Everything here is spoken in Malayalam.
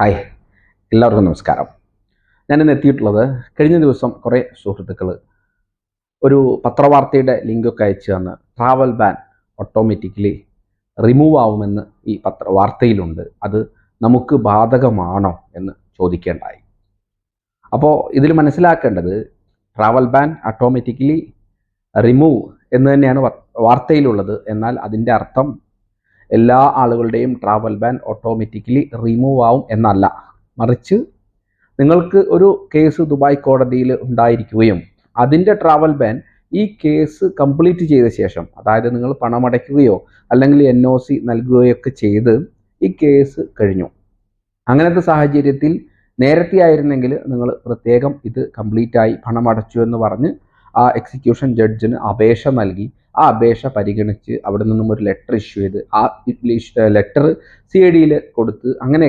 ഹായ്. എല്ലാവർക്കും നമസ്കാരം. ഞാൻ ഇന്ന് എത്തിയിട്ടുള്ളത് കഴിഞ്ഞ ദിവസം കുറേ സുഹൃത്തുക്കൾ ഒരു പത്രവാർത്തയുടെ ലിങ്കൊക്കെ അയച്ചു തന്ന് ട്രാവൽ ബാൻ ഓട്ടോമാറ്റിക്കലി റിമൂവ് ആവുമെന്ന് ഈ പത്രവാർത്തയിലുണ്ട് അത് നമുക്ക് ബാധകമാണോ എന്ന് ചോദിക്കേണ്ടായി. അപ്പോൾ ഇതിൽ മനസ്സിലാക്കേണ്ടത് ട്രാവൽ ബാൻ ഓട്ടോമാറ്റിക്കലി റിമൂവ് എന്ന് തന്നെയാണ് വാർത്തയിലുള്ളത്. എന്നാൽ അതിന്റെ അർത്ഥം എല്ലാ ആളുകളുടെയും ട്രാവൽ ബാൻ ഓട്ടോമാറ്റിക്കലി റിമൂവ് ആവും എന്നല്ല. മറിച്ച് നിങ്ങൾക്ക് ഒരു കേസ് ദുബായ് കോടതിയിൽ ഉണ്ടായിരിക്കുകയും അതിന്റെ ട്രാവൽ ബാൻ ഈ കേസ് കംപ്ലീറ്റ് ചെയ്ത ശേഷം അതായത് നിങ്ങൾ പണമടയ്ക്കുകയോ അല്ലെങ്കിൽ എൻ ഒ സി നൽകുകയോ ഒക്കെ ചെയ്ത് ഈ കേസ് കഴിഞ്ഞു. അങ്ങനത്തെ സാഹചര്യത്തിൽ നേരത്തെ ആയിരുന്നെങ്കിൽ നിങ്ങൾ പ്രത്യേകം ഇത് കംപ്ലീറ്റ് ആയി പണമടച്ചു എന്ന് പറഞ്ഞ് ആ എക്സിക്യൂഷൻ ജഡ്ജിന് അപേക്ഷ നൽകി. ആ അപേക്ഷ പരിഗണിച്ച് അവിടെ നിന്നും ഒരു ലെറ്റർ ഇഷ്യൂ ചെയ്ത് ആ ലെറ്റർ സി ഐ ഡിയിൽ കൊടുത്ത് അങ്ങനെ